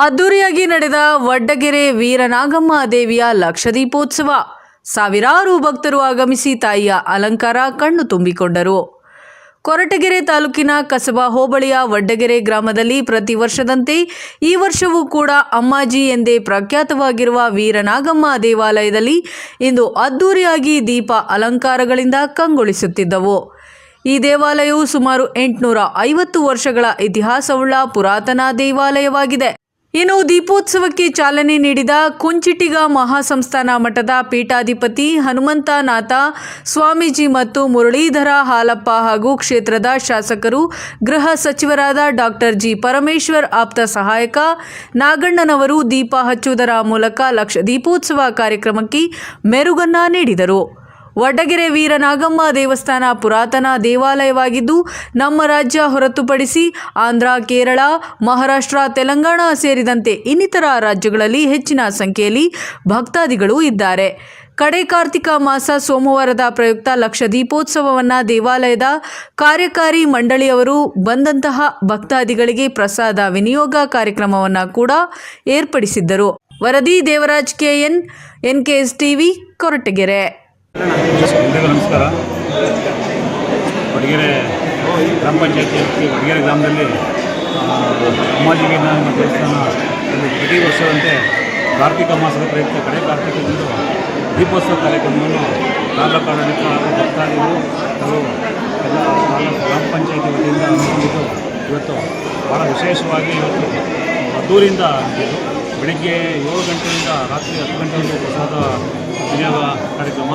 ಅದ್ದೂರಿಯಾಗಿ ನಡೆದ ವಡ್ಡಗೆರೆ ವೀರನಾಗಮ್ಮ ದೇವಿಯ ಲಕ್ಷದೀಪೋತ್ಸವ. ಸಾವಿರಾರು ಭಕ್ತರು ಆಗಮಿಸಿ ತಾಯಿಯ ಅಲಂಕಾರ ಕಣ್ಣು ತುಂಬಿಕೊಂಡರು. ಕೊರಟಗೆರೆ ತಾಲೂಕಿನ ಕಸಬಾ ಹೋಬಳಿಯ ವಡ್ಡಗೆರೆ ಗ್ರಾಮದಲ್ಲಿ ಪ್ರತಿ ವರ್ಷದಂತೆ ಈ ವರ್ಷವೂ ಕೂಡ ಅಮ್ಮಾಜಿ ಎಂದೇ ಪ್ರಖ್ಯಾತವಾಗಿರುವ ವೀರನಾಗಮ್ಮ ದೇವಾಲಯದಲ್ಲಿ ಇಂದು ಅದ್ದೂರಿಯಾಗಿ ದೀಪ ಅಲಂಕಾರಗಳಿಂದ ಕಂಗೊಳಿಸುತ್ತಿದ್ದವು. ಈ ದೇವಾಲಯವು ಸುಮಾರು ಎಂಟುನೂರ ಐವತ್ತು ವರ್ಷಗಳ ಇತಿಹಾಸವುಳ್ಳ ಪುರಾತನ ದೇವಾಲಯವಾಗಿದೆ. ಇನ್ನು ದೀಪೋತ್ಸವಕ್ಕೆ ಚಾಲನೆ ನೀಡಿದ ಕುಂಚಿಟಿಗ ಮಹಾಸಂಸ್ಥಾನ ಮಠದ ಪೀಠಾಧಿಪತಿ ಹನುಮಂತನಾಥ, ಸ್ವಾಮೀಜಿ ಮತ್ತು ಮುರಳೀಧರ ಹಾಲಪ್ಪ ಹಾಗೂ ಕ್ಷೇತ್ರದ ಶಾಸಕರು, ಗೃಹ ಸಚಿವರಾದ ಡಾಕ್ಟರ್ ಜಿ ಪರಮೇಶ್ವರ್ ಆಪ್ತ ಸಹಾಯಕ, ನಾಗಣ್ಣನವರು ದೀಪ ಹಚ್ಚುವುದರ ಮೂಲಕ ಲಕ್ಷ ದೀಪೋತ್ಸವ ಕಾರ್ಯಕ್ರಮಕ್ಕೆ ಮೆರುಗನ್ನ ನೀಡಿದರು. ವಡ್ಡಗೆರೆ ವೀರನಾಗಮ್ಮ ದೇವಸ್ಥಾನ ಪುರಾತನ ದೇವಾಲಯವಾಗಿದ್ದು, ನಮ್ಮ ರಾಜ್ಯ ಹೊರತುಪಡಿಸಿ ಆಂಧ್ರ, ಕೇರಳ, ಮಹಾರಾಷ್ಟ್ರ, ತೆಲಂಗಾಣ ಸೇರಿದಂತೆ ಇನ್ನಿತರ ರಾಜ್ಯಗಳಲ್ಲಿ ಹೆಚ್ಚಿನ ಸಂಖ್ಯೆಯಲ್ಲಿ ಭಕ್ತಾದಿಗಳು ಇದ್ದಾರೆ. ಕಡೆ ಕಾರ್ತಿಕ ಮಾಸ ಸೋಮವಾರದ ಪ್ರಯುಕ್ತ ಲಕ್ಷ ದೀಪೋತ್ಸವವನ್ನು ದೇವಾಲಯದ ಕಾರ್ಯಕಾರಿ ಮಂಡಳಿಯವರು ಬಂದಂತಹ ಭಕ್ತಾದಿಗಳಿಗೆ ಪ್ರಸಾದ ವಿನಿಯೋಗ ಕಾರ್ಯಕ್ರಮವನ್ನು ಕೂಡ ಏರ್ಪಡಿಸಿದ್ದರು. ವರದಿ Devaraj KN NKS TV Koratagere. ಎಲ್ರಿಗೂ ನಮಸ್ಕಾರ. ಕೊಡಗೆರೆ ಗ್ರಾಮ ಪಂಚಾಯತಿ ಕೊಡಗೆರೆ ಗ್ರಾಮದಲ್ಲಿ ಅಮ್ಮಾಜಿಗೆ ದೇವಸ್ಥಾನ ಪ್ರತಿ ವರ್ಷದಂತೆ ಕಾರ್ತಿಕ ಮಾಸದ ಪ್ರಯುಕ್ತ ಕಡೆ ಕಾರ್ತಿಕದಂದು ದೀಪೋತ್ಸವ ಕಾರ್ಯಕ್ರಮವನ್ನು ಆಡಳಿತ ಹಾಗೂ ಭಕ್ತಾದಿಗಳು ಹಾಗೂ ಎಲ್ಲ ಗ್ರಾಮ ಪಂಚಾಯತಿ ವತಿಯಿಂದ ಹಮ್ಮಿಕೊಂಡಿದ್ದು ಇವತ್ತು ಭಾಳ ವಿಶೇಷವಾಗಿ ಇವತ್ತು ಅದ್ದೂರಿಯಿಂದ ಬೆಳಿಗ್ಗೆ ಏಳು ಗಂಟೆಯಿಂದ ರಾತ್ರಿ ಹತ್ತು ಗಂಟೆವರೆಗೂ ಪ್ರಸಾದ ವಿನಿಯೋಗ ಕಾರ್ಯಕ್ರಮ.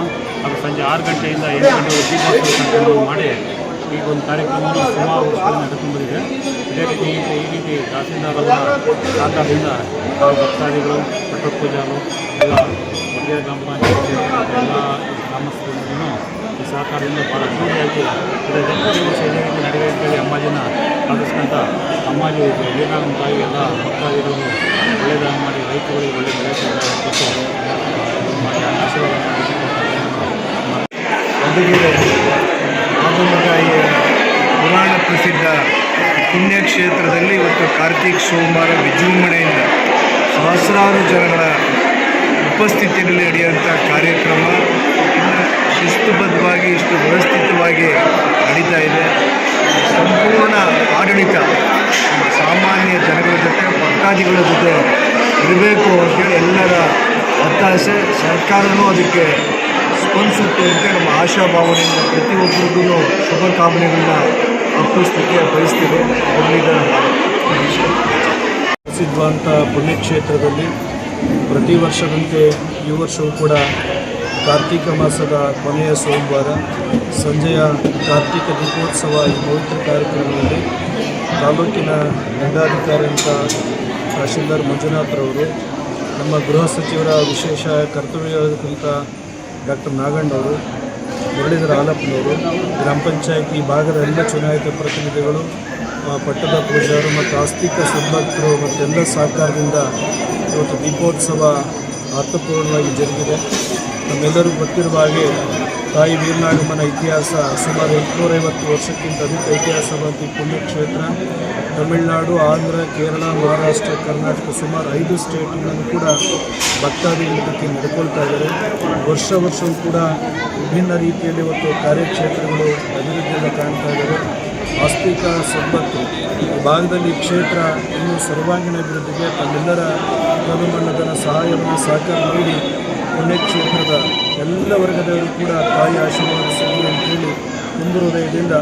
ಸಂಜೆ ಆರು ಗಂಟೆಯಿಂದ ಎಂಟು ಗಂಟೆವರೆಗೆ ದೀಪೋತ್ಸವ ಕಾರ್ಯಕ್ರಮವನ್ನು ಮಾಡಿ ಈಗ ಒಂದು ಕಾರ್ಯಕ್ರಮವನ್ನು ಸುಮಾರು ಬಂದಿದೆ ಇದೇ ರೀತಿ ಈ ರೀತಿ ತಹಸೀಲ್ದಾರರ ಆಧಾರದಿಂದ ಸಹಕಾರದಿಂದ ಹಾಗೂ ಭಕ್ತಾದಿಗಳು ಪಟ್ಟ ಪೂಜಾರು ಎಲ್ಲ ಕೊಡಗೆರೆ ಗ್ರಾಮ ಪಂಚಾಯತಿ, ಎಲ್ಲ ಗ್ರಾಮಸ್ಥರನ್ನು ಈ ಸಹಕಾರದಿಂದ ಭಾಳ ಇದೇ. ಪ್ರತಿ ವರ್ಷ ಇದೇ ರೀತಿ ನಡೆಯುವ ಅಂತೇಳಿ ಅಮ್ಮಾಜಿನ ಆದರ್ಶಕ್ಕಂಥ ಅಮ್ಮಾಜಿ ತಾಯಿ ಎಲ್ಲ ಭಕ್ತಾದಿಗಳು ಒಳ್ಳೆಯದಾಗಿ ಮಾಡಿ ರೈತರುಗಳಿಗೆ ಒಳ್ಳೆಯ ಬೆಳೆ ಕೊಟ್ಟು ಮಾಡಿ ಆಶೀರ್ವಾದ ಮಾಡಿ ಮಧುಗಿರೆ ಆಗುಮಗಾಯಿಯ ಪುರಾಣ ಪ್ರಸಿದ್ಧ ಪುಣ್ಯಕ್ಷೇತ್ರದಲ್ಲಿ ಇವತ್ತು ಕಾರ್ತಿಕ್ ಸೋಮವಾರ ವಿಜೃಂಭಣೆಯಿಂದ ಸಹಸ್ರಾರು ಜನಗಳ ಉಪಸ್ಥಿತಿಯಲ್ಲಿ ನಡೆಯುವಂಥ ಕಾರ್ಯಕ್ರಮ ಶಿಸ್ತುಬದ್ಧವಾಗಿ, ಇಷ್ಟು ವ್ಯವಸ್ಥಿತವಾಗಿ ನಡೀತಾ ಇದೆ. ಸಂಪೂರ್ಣ ಆಡಳಿತ ಸಾಮಾನ್ಯ ಜನಗಳ ಜೊತೆ, ಭಕ್ತಾದಿಗಳ ಜೊತೆ ಇರಬೇಕು ಅಂತೇಳಿ ಎಲ್ಲರ ಒತ್ತಾಸೆ. ಸರ್ಕಾರವೂ ಅದಕ್ಕೆ ಸ್ಪಂದಿಸುತ್ತೆ ಅಂತ ನಮ್ಮ ಆಶಾಭಾವನೆಯಿಂದ ಪ್ರತಿಯೊಬ್ಬರಿಗೂ ಶುಭ ಕಾಮನೆಗಳನ್ನ ಅರ್ಪಿಸಲಿಕ್ಕೆ ಬಯಸ್ತೀವಿ ಮುರಳೀಧರ ಪ್ರಸಿದ್ಧವಂತ ಪುಣ್ಯಕ್ಷೇತ್ರದಲ್ಲಿ ಪ್ರತಿ ವರ್ಷದಂತೆ ಈ ವರ್ಷವೂ ಕೂಡ ಕಾರ್ತಿಕ ಮಾಸದ ಕೊನೆಯ ಸೋಮವಾರ ಸಂಜೆಯ ಕಾರ್ತೀಕ ದೀಪೋತ್ಸವ ಈ ಪವಿತ್ರ ಕಾರ್ಯಕ್ರಮದಲ್ಲಿ ತಾಲೂಕಿನ ದಂಡಾಧಿಕಾರಿ ಅಂತ ತಹಶೀಲ್ದಾರ್ ಮಂಜುನಾಥ್ರವರು ನಮ್ಮ ಗೃಹ ಸಚಿವರ ವಿಶೇಷ ಕರ್ತವ್ಯದಂಥ ಡಾಕ್ಟರ್ ನಾಗಣ್ಣವರು ಮುರಳೀಧರ ಹಾಲಪ್ಪನವರು ಗ್ರಾಮ ಪಂಚಾಯತ್ ಈ ಭಾಗದ ಎಲ್ಲ ಚುನಾಯಿತ ಪ್ರತಿನಿಧಿಗಳು ಪಟ್ಟದ ಪೂಜಾರು ಮತ್ತು ಆಸ್ತಿಕ ಸದ್ಭಕ್ತರು ಮತ್ತೆಲ್ಲ ಸಹಕಾರದಿಂದ ಇವತ್ತು ದೀಪೋತ್ಸವ ಅರ್ಥಪೂರ್ಣವಾಗಿ ಜರುಗಿದೆ. ನಮ್ಮೆಲ್ಲರಿಗೂ ಗೊತ್ತಿರುವ ಹಾಗೆ ತಾಯಿ ವೀರನಾಗಮ್ಮನ ಇತಿಹಾಸ ಸುಮಾರು ಎಂಟುನೂರೈವತ್ತು ವರ್ಷಕ್ಕಿಂತ ಅಧಿಕ ಇತಿಹಾಸವಂತ ಈ ಪುಣ್ಯಕ್ಷೇತ್ರ. ತಮಿಳುನಾಡು, ಆಂಧ್ರ, ಕೇರಳ, ಮಹಾರಾಷ್ಟ್ರ, ಕರ್ನಾಟಕ ಸುಮಾರು ಐದು ಸ್ಟೇಟ್ಗಳನ್ನು ಕೂಡ ಭಕ್ತಾದಿಗಳಿಗೆ ನಡ್ಕೊಳ್ತಾ ಇದ್ದಾರೆ. ವರ್ಷ ವರ್ಷವೂ ಕೂಡ ವಿಭಿನ್ನ ರೀತಿಯಲ್ಲಿ ಇವತ್ತು ಕಾರ್ಯಕ್ಷೇತ್ರಗಳು ಅಭಿವೃದ್ಧಿಯನ್ನು ಕಾಣ್ತಾ ಇದ್ದಾರೆ ಆಸ್ತಿಕ ಸಂಪತ್ತು ಭಾಗದಲ್ಲಿ ಕ್ಷೇತ್ರ ಇನ್ನೂ ಸರ್ವಾಂಗೀಣ ಅಭಿವೃದ್ಧಿಗೆ ತಮ್ಮೆಲ್ಲರ ತನುಮಣ್ಣದನ ಸಹಾಯವನ್ನು ಸಹಕಾರ ನೀಡಿ ಪುಣ್ಯಕ್ಷೇತ್ರದ ಎಲ್ಲ ವರ್ಗದವರು ಕೂಡ ತಾಯಿ ಆಶೀರ್ವಾದ ಸಿಗಲಿ ಅಂತೇಳಿ ತುಂಬ ಹೃದಯದಿಂದ